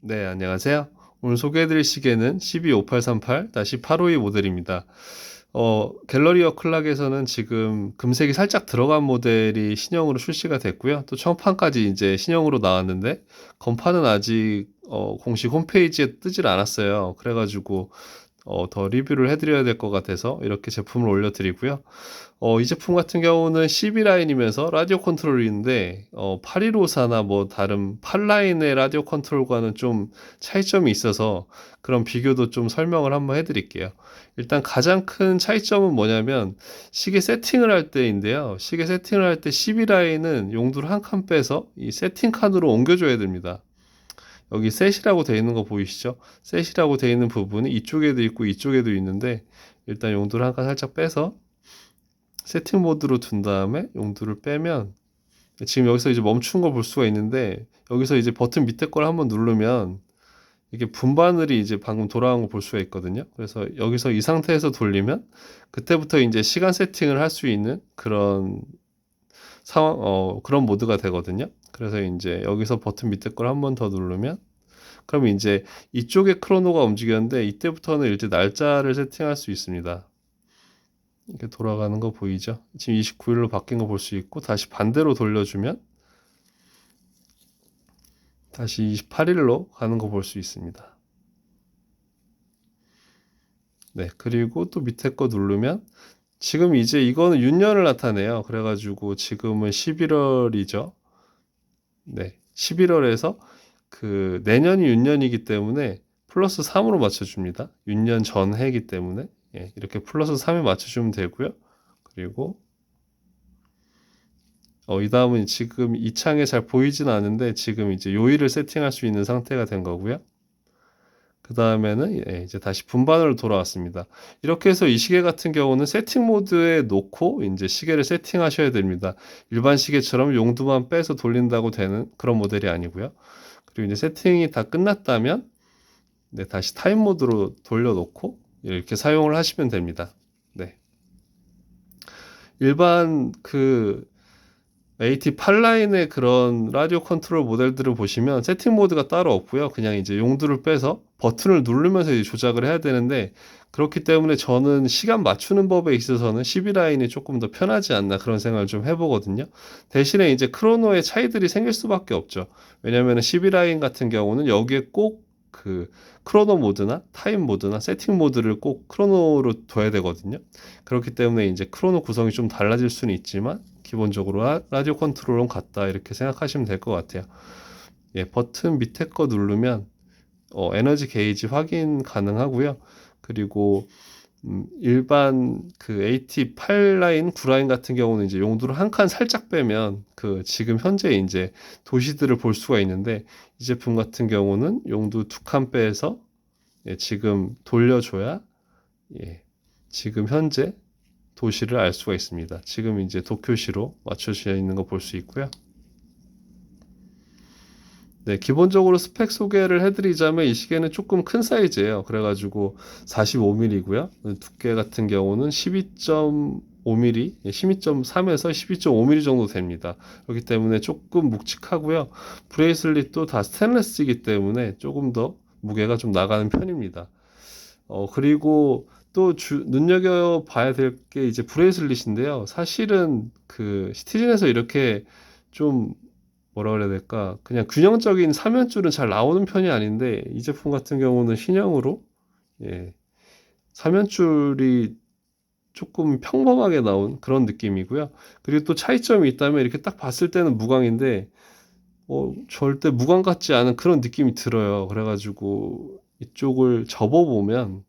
네, 안녕하세요. 오늘 소개해드릴 시계는 125838-852 모델입니다. 어, 갤러리 어 클락에서는 지금 금색이 살짝 들어간 모델이 신형으로 출시가 됐고요. 또 청판까지 이제 신형으로 나왔는데, 건판은 아직 어, 공식 홈페이지에 뜨질 않았어요. 그래가지고 어, 더 리뷰를 해드려야 될 것 같아서 이렇게 제품을 올려드리고요. 어, 이 제품 같은 경우는 12 라인이면서 라디오 컨트롤인데 어, 8154나 뭐 다른 8 라인의 라디오 컨트롤과는 좀 차이점이 있어서 그런 비교도 좀 설명을 한번 해드릴게요. 일단 가장 큰 차이점은 뭐냐면 시계 세팅을 할 때인데요. 시계 세팅을 할 때 12 라인은 용도를 한 칸 빼서 이 세팅 칸으로 옮겨줘야 됩니다. 여기 셋이라고 되어 있는 거 보이시죠? 셋이라고 되어 있는 부분이 이쪽에도 있고 이쪽에도 있는데 일단 용도를 한칸 살짝 빼서 세팅 모드로 둔 다음에 용도를 빼면 지금 여기서 이제 멈춘 걸 볼 수가 있는데 여기서 이제 버튼 밑에 걸 한번 누르면 이게 분바늘이 이제 방금 돌아간 거볼 수가 있거든요. 그래서 여기서 이 상태에서 돌리면 그때부터 이제 시간 세팅을 할 수 있는 그런 상황, 어, 그런 모드가 되거든요. 그래서 이제 여기서 버튼 밑에 걸한번더 누르면 그러면 이제 이쪽에 크로노가 움직였는데 이때부터는 이제 날짜를 세팅할 수 있습니다. 이렇게 돌아가는 거 보이죠? 지금 29일로 바뀐 거 볼 수 있고 다시 반대로 돌려주면 다시 28일로 가는 거 볼 수 있습니다. 네, 그리고 또 밑에 거 누르면 지금 이제 이거는 윤년을 나타내요. 그래가지고 지금은 11월이죠. 네, 11월에서 그 내년이 윤년이기 때문에 플러스 3으로 맞춰줍니다. 윤년 전 해이기 때문에 예, 이렇게 플러스 3에 맞춰주면 되고요. 그리고 어, 이 다음은 지금 이 창에 잘 보이진 않은데 지금 이제 요일을 세팅할 수 있는 상태가 된 거고요. 그 다음에는 예, 이제 다시 분반으로 돌아왔습니다. 이렇게 해서 이 시계 같은 경우는 세팅 모드에 놓고 이제 시계를 세팅하셔야 됩니다. 일반 시계처럼 용두만 빼서 돌린다고 되는 그런 모델이 아니고요. 그리고 이제 세팅이 다 끝났다면 네, 다시 타임 모드로 돌려놓고 이렇게 사용을 하시면 됩니다. 네. 일반 그 AT8라인의 그런 라디오 컨트롤 모델들을 보시면 세팅 모드가 따로 없고요. 그냥 이제 용두를 빼서 버튼을 누르면서 이제 조작을 해야 되는데 그렇기 때문에 저는 시간 맞추는 법에 있어서는 12라인이 조금 더 편하지 않나 그런 생각을 좀 해보거든요. 대신에 이제 크로노의 차이들이 생길 수밖에 없죠. 왜냐하면 12라인 같은 경우는 여기에 꼭그 크로노 모드나 타임 모드나 세팅 모드를 꼭 크로노로 둬야 되거든요. 그렇기 때문에 이제 크로노 구성이 좀 달라질 수는 있지만 기본적으로 라디오 컨트롤은 같다 이렇게 생각하시면 될 것 같아요. 예, 버튼 밑에 거 누르면 어, 에너지 게이지 확인 가능하고요. 그리고 음, 일반 그 AT8 라인, 9라인 같은 경우는 이제 용도를 한 칸 살짝 빼면 그 지금 현재 이제 도시들을 볼 수가 있는데 이 제품 같은 경우는 용도 두 칸 빼서 예, 지금 돌려줘야 예, 지금 현재 도시를 알 수가 있습니다. 지금 이제 도쿄시로 맞춰져 있는 거 볼 수 있고요. 네, 기본적으로 스펙 소개를 해드리자면 이 시계는 조금 큰 사이즈예요. 그래가지고 45mm고요. 두께 같은 경우는 12.5mm, 12.3에서 12.5mm 정도 됩니다. 그렇기 때문에 조금 묵직하고요. 브레이슬릿도 다 스테인레스이기 때문에 조금 더 무게가 좀 나가는 편입니다. 어, 그리고 또 주, 눈여겨 봐야 될 게 이제 브레이슬릿인데요. 사실은 그 시티즌에서 이렇게 좀 뭐라 그래야 될까? 그냥 균형적인 사면줄은 잘 나오는 편이 아닌데 이 제품 같은 경우는 신형으로 예 사면줄이 조금 평범하게 나온 그런 느낌이고요. 그리고 또 차이점이 있다면 이렇게 딱 봤을 때는 무광인데 어 절대 무광 같지 않은 그런 느낌이 들어요. 그래가지고 이쪽을 접어보면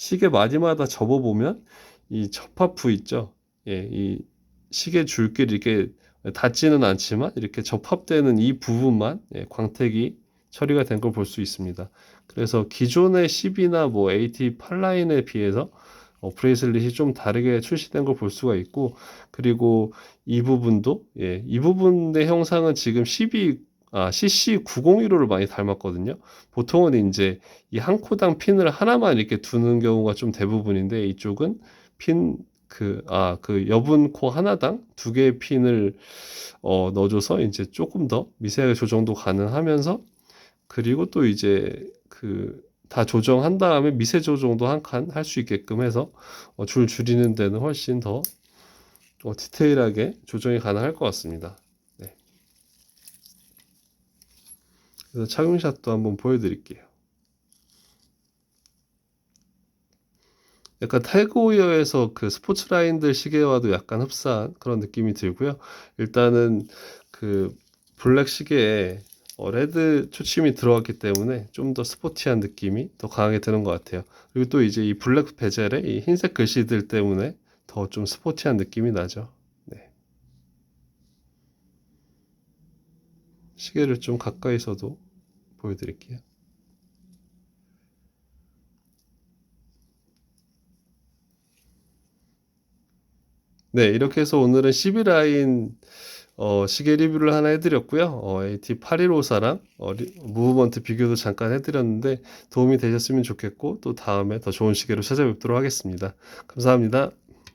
시계 마디마다 접어보면 이 접합부 있죠 예 이 시계 줄끼리 이렇게 닿지는 않지만 이렇게 접합되는 이 부분만 예, 광택이 처리가 된 걸 볼 수 있습니다. 그래서 기존의 10이나 뭐 AT 8라인에 비해서 어, 브레이슬릿이 좀 다르게 출시된 걸 볼 수가 있고 그리고 이 부분도 예, 이 부분의 형상은 지금 12 아, CC901호를 많이 닮았거든요. 보통은 이제 이 한 코당 핀을 하나만 이렇게 두는 경우가 좀 대부분인데 이쪽은 핀 그, 아, 그 여분 코 하나당 두 개의 핀을 어, 넣어줘서 이제 조금 더 미세하게 조정도 가능하면서 그리고 또 이제 그 다 조정한 다음에 미세 조정도 한 칸 할 수 있게끔 해서 어, 줄 줄이는 데는 훨씬 더 어, 디테일하게 조정이 가능할 것 같습니다. 네. 그래서 착용샷도 한번 보여드릴게요. 약간 태그웨어에서 그 스포츠 라인들 시계와도 약간 흡사한 그런 느낌이 들고요. 일단은 그 블랙 시계에 어, 레드 초침이 들어갔기 때문에 좀 더 스포티한 느낌이 더 강하게 드는 것 같아요. 그리고 또 이제 이 블랙 베젤에 이 흰색 글씨들 때문에 더 좀 스포티한 느낌이 나죠. 시계를 좀 가까이서도 보여드릴게요. 네, 이렇게 해서 오늘은 11라인 어, 시계 리뷰를 하나 해드렸고요. 어, AT8154랑 어, 리- 무브먼트 비교도 잠깐 해드렸는데 도움이 되셨으면 좋겠고 또 다음에 더 좋은 시계로 찾아뵙도록 하겠습니다. 감사합니다.